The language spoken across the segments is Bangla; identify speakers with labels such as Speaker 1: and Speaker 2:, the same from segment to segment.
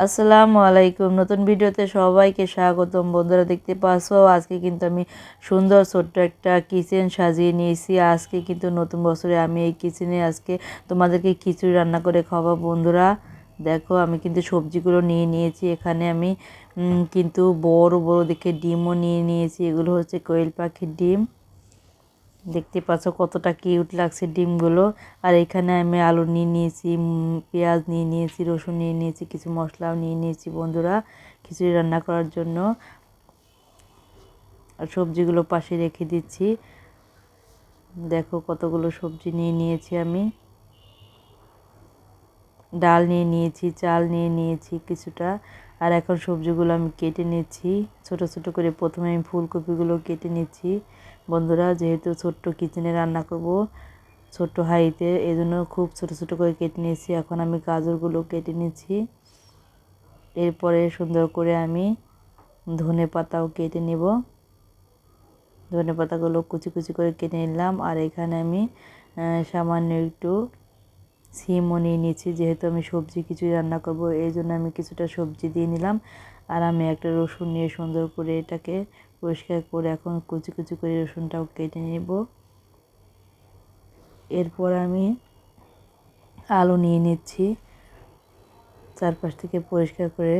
Speaker 1: আসসালামু আলাইকুম। নতুন ভিডিওতে সবাইকে স্বাগতম। বন্ধুরা দেখতে পাচ্ছ, আজকে কিন্তু আমি সুন্দর ছোট্ট একটা কিচেন সাজিয়ে নিয়েছি। আজকে কিন্তু নতুন বছরে আমি এই কিচেনে আজকে তোমাদেরকে খিচুড়ি রান্না করে খাওয়াবো। বন্ধুরা, দেখো, আমি কিন্তু সবজিগুলো নিয়ে নিয়েছি। এখানে আমি কিন্তু বড় বড় দেখে ডিমও নিয়ে নিয়েছি। এগুলো হচ্ছে কোয়েল পাখির ডিম। দেখতে পাচ্ছ কতটা কিউট লাগছে ডিমগুলো। আর এখানে আমি আলু নিয়ে নিয়েছি পেঁয়াজ নিয়ে নিয়েছি, রসুন নিয়ে নিয়েছি, কিছু মশলাও নিয়ে নিয়েছি বন্ধুরা খিচুড়ি রান্না করার জন্য। আর সবজিগুলো পাশে রেখে দিচ্ছি। দেখো কতগুলো সবজি নিয়ে নিয়েছি আমি। ডাল নিয়ে নিয়েছি, চাল নিয়ে নিয়েছি কিছুটা। আর এখন সবজিগুলো আমি কেটে নিচ্ছি। ছোট ছোট করে প্রথমে আমি ফুলকপিগুলো কেটে নিচ্ছি। বন্ধুরা, যেহেতু ছোট্ট কিচেনে রান্না করব, ছোট্ট হাইতে এই জন্য খুব ছোট ছোট করে কেটে নিয়েছি। এখন আমি গাজরগুলো কেটে নিচ্ছি। এরপরে সুন্দর করে আমি ধনে পাতাও কেটে নেব। ধনে পাতাগুলো কুচি কুচি করে কেটে নিলাম। আর এখানে আমি সামান্য একটু সিমও নিয়ে নিয়েছি, যেহেতু আমি সবজি কিছু রান্না করব, এই জন্য আমি কিছুটা সবজি দিয়ে নিলাম। আর আমি একটা রসুন নিয়ে সুন্দর করে এটাকে পরিষ্কার করে এখন কুচি কুচি করে রসুনটাও কেটে নেব। এরপর আমি আলু নিয়ে নিচ্ছি। চারপাশ থেকে পরিষ্কার করে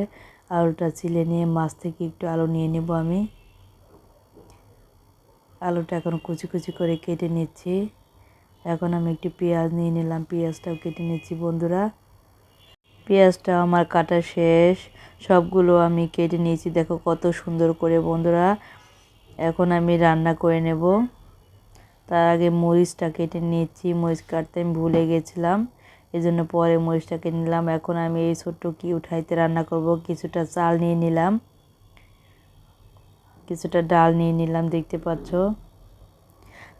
Speaker 1: আলুটা ছিলে নিয়ে মাছ থেকে একটু আলু নিয়ে নেব আমি। আলুটা এখন কুচি কুচি করে কেটে নিচ্ছি। এখন আমি একটি পেঁয়াজ নিয়ে নিলাম, পেঁয়াজটাও কেটে নিচ্ছি বন্ধুরা। পেঁয়াজটা আমার কাটা শেষ, সবগুলো আমি কেটে নিয়েছি, দেখো কত সুন্দর করে বন্ধুরা। এখন আমি রান্না করে নেব। তার আগে মরিচটা কেটে নিয়েছি মরিচ কাটতে আমি ভুলে গেছিলাম এই জন্য পরে মরিচটা কেটে নিলাম। এখন আমি এই ছোট্ট কি উঠাইতে রান্না করব, কিছুটা চাল নিয়ে নিলাম, কিছুটা ডাল নিয়ে নিলাম, দেখতে পাচ্ছ?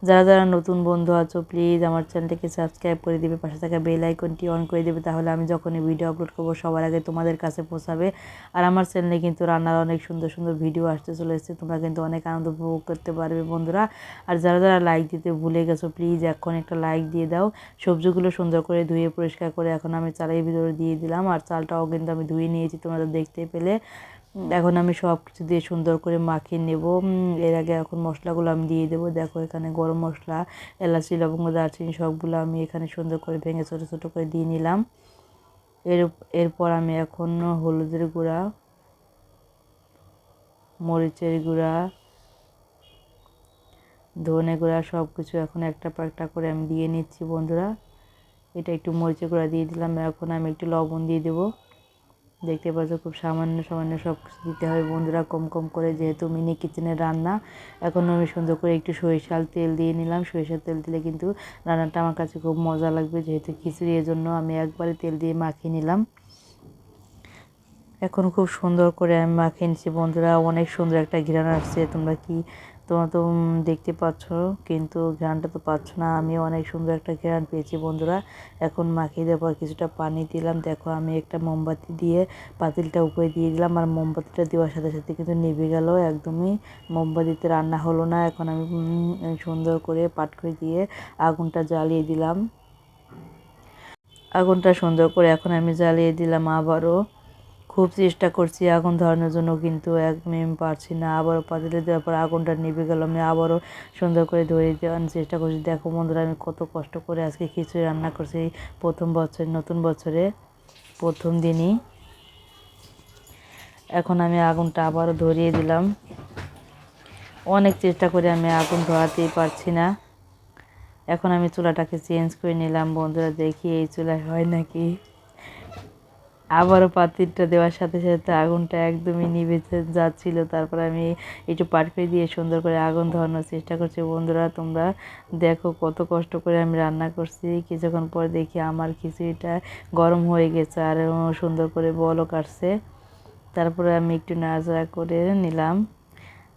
Speaker 1: যারা যারা নতুন বন্ধু আছো প্লিজ আমার চ্যানেলটিকে সাবস্ক্রাইব করে দেবে, পাশে থাকা বেল আইকনটি অন করে দেবে, তাহলে আমি যখনই ভিডিও আপলোড করব, সবার আগে তোমাদের কাছে পৌঁছাবে। আর আমার চ্যানেলে কিন্তু রান্নার অনেক সুন্দর সুন্দর ভিডিও আসতে চলে এসেছে, তোমরা কিন্তু অনেক আনন্দ উপভোগ করতে পারবে বন্ধুরা। আর যারা যারা লাইক দিতে ভুলে গেছো প্লিজ এখন একটা লাইক দিয়ে দাও। সবজিগুলো সুন্দর করে ধুয়ে পরিষ্কার করে এখন আমি চালের ভিতরে দিয়ে দিলাম, আর চালটাও কিন্তু আমি ধুয়ে নিয়েছি, তোমরা দেখতে পেলে। এখন আমি সব কিছু দিয়ে সুন্দর করে মাখিয়ে নেব। এর আগে এখন মশলাগুলো আমি দিয়ে দেবো। দেখো এখানে গরম মশলা, এলাচি, লবঙ্গ, দারচিনি সবগুলো আমি এখানে সুন্দর করে ভেঙে ছোটো ছোটো করে দিয়ে নিলাম। এর, এরপর আমি এখন হলুদের গুঁড়া, মরিচের গুঁড়া, ধনে গুঁড়া সব কিছু এখন একটা পর একটা করে আমি দিয়ে নিচ্ছি বন্ধুরা। এটা একটু মরিচের গুঁড়া দিয়ে দিলাম। এখন আমি একটু লবণ দিয়ে দেবো। দেখতে পাচ্ছ খুব সামান্য সামান্য সব কিছু দিতে হবে। বন্ধুরা, কম কম করে যেহেতু মিনি কিচেনের রান্না এখন আমি সুন্দর করে একটু সরিষার তেল দিয়ে নিলাম। সরিষার তেল দিলে কিন্তু রান্নাটা আমার কাছে খুব মজা লাগবে যেহেতু খিচুড়ি এর জন্য আমি একবারে তেল দিয়ে মাখিয়ে নিলাম। এখন খুব সুন্দর করে আমি মাখিয়ে নিচ্ছি। বন্ধুরা, অনেক সুন্দর একটা ঘিরান আসছে। তোমরা কি তোমরা তো দেখতে পাচ্ছ, কিন্তু ঘ্রানটা তো পাচ্ছ না। আমি অনেক সুন্দর একটা ঘ্রান পেয়েছি, বন্ধুরা। এখন মাখিয়ে দেওয়ার পর কিছুটা পানি দিলাম। দেখো, আমি একটা মোমবাতি দিয়ে পাতিলটা উপরে দিয়ে দিলাম। আর মোমবাতিটা দেওয়ার সাথে সাথে কিন্তু নেভে গেল। একদমই মোমবাতিতে রান্না হলো না। এখন আমি সুন্দর করে পাট করে দিয়ে আগুনটা জ্বালিয়ে দিলাম। আগুনটা সুন্দর করে এখন আমি জ্বালিয়ে দিলাম আবারও। খুব চেষ্টা করছি আগুন ধরানোর জন্য, কিন্তু একদমই আমি পারছি না। আবারও পাতিলে দেওয়ার পর আগুনটা নিভে গেল। আমি আবারও সুন্দর করে ধরে দেওয়ার চেষ্টা করছি। দেখো বন্ধুরা, আমি কত কষ্ট করে আজকে খিচুড়ি রান্না করছি প্রথম বছর নতুন বছরে প্রথম দিনই। এখন আমি আগুনটা আবারও ধরিয়ে দিলাম। অনেক চেষ্টা করে আমি আগুন ধরাতেই পারছি না। এখন আমি চুলাটাকে চেঞ্জ করে নিলাম। বন্ধুরা, দেখি এই চুলায় হয় নাকি? আবারও পাতিলটা দেওয়ার সাথে সাথে আগুনটা একদমই নিভে যাচ্ছিল। তারপর আমি একটু পাট করে দিয়ে সুন্দর করে আগুন ধরানোর চেষ্টা করছি। বন্ধুরা, তোমরা দেখো কত কষ্ট করে আমি রান্না করছি। কিছুক্ষণ পর দেখি আমার খিচুড়িটা গরম হয়ে গেছে আর সুন্দর করে বলও কাটছে। তারপরে আমি একটু নাড়াচাড়া করে নিলাম।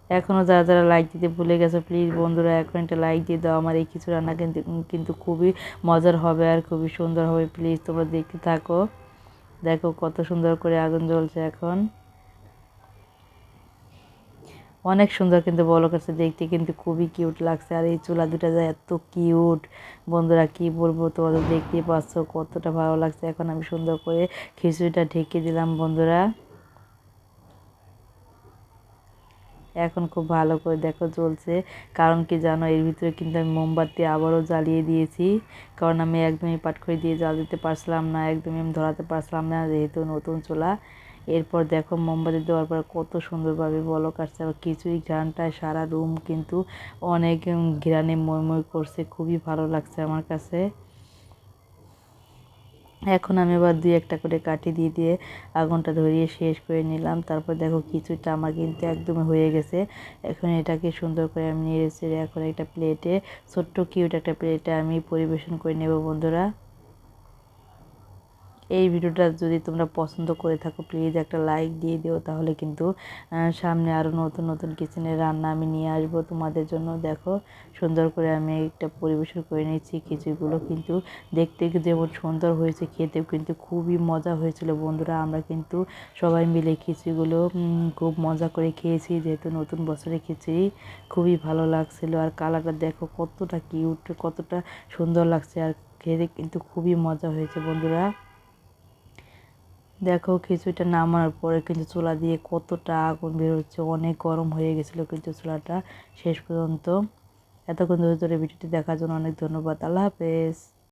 Speaker 1: এখনও যারা যারা লাইক দিতে ভুলে গেছে প্লিজ বন্ধুরা, এখন একটা লাইক দিয়ে দাও। আমার এই কিছু রান্না কিন্তু কিন্তু খুবই মজার হবে আর খুবই সুন্দর হবে। প্লিজ তোমরা দেখতে থাকো। দেখো কত সুন্দর করে আগুন জ্বলছে এখন। অনেক সুন্দর কিন্তু বলো কাছে দেখতে কিন্তু খুবই কিউট লাগছে। আর এই চুলা দুটা যায় এত কিউট বন্ধুরা, কি বলব তোমাদের দেখতে পাচ্ছ, কতটা ভালো লাগছে। এখন আমি সুন্দর করে খিচুড়িটা ঢেকে দিলাম বন্ধুরা। এখন খুব ভালো করে দেখো চলছে কারণ কি জানো, এর ভিতরে কিন্তু আমি মোমবাতি আবারও জ্বালিয়ে দিয়েছি। কারণ আমি একদমই পাট করে দিয়ে জ্বাল দিতে পারছিলাম না, একদমই আমি ধরাতে পারছিলাম না যেহেতু নতুন চোলা। এরপর দেখো মোমবাতি দেওয়ার পর কত সুন্দরভাবে বলক আসছে, আবার কিছুই ঘ্রানটায় সারা রুম কিন্তু অনেক ঘ্রাণে ময় করছে, খুবই ভালো লাগছে আমার কাছে। এখন আমি আবার দুই একটা করে কাঠি দিয়ে দিয়ে আগুনটা ধরিয়ে শেষ করে নিলাম। তারপর দেখো কিছুটা আমার কিন্তু একদমই হয়ে গেছে। এখন এটাকে সুন্দর করে আমি নিয়ে এসে এখন একটা প্লেটে ছোট্ট কিউট একটা প্লেটে আমি পরিবেশন করে নেব বন্ধুরা। এই ভিডিওটা যদি তোমরা পছন্দ করে থাকো প্লিজ একটা লাইক দিয়ে দিও। তাহলে কিন্তু সামনে আরও নতুন নতুন কিচেনের রান্না আমি নিয়ে আসব তোমাদের জন্য। দেখো, সুন্দর করে আমি একটা পরিবেশন করে নিয়েছি খিচুড়িগুলো। কিন্তু দেখতে যেমন সুন্দর হয়েছে, খেতেও কিন্তু খুবই মজা হয়েছিল। বন্ধুরা, আমরা কিন্তু সবাই মিলে খিচুড়িগুলো খুব মজা করে খেয়েছি। যেহেতু নতুন বছরে খিচুড়ি, খুবই ভালো লাগছিল। আর কালারটা দেখো, কতটা কিউট কতটা সুন্দর লাগছে। আর খেতে কিন্তু খুবই মজা হয়েছে, বন্ধুরা। দেখো খিচুড়িটা নামানোর পরে কিন্তু চুলা দিয়ে কতটা আগুন বের হচ্ছে, অনেক গরম হয়ে গেছিল কিন্তু চুলাটা শেষ পর্যন্ত। এতক্ষণ ধরে ধরে ভিডিওটি দেখার জন্য অনেক ধন্যবাদ। আল্লাহ হাফেজ।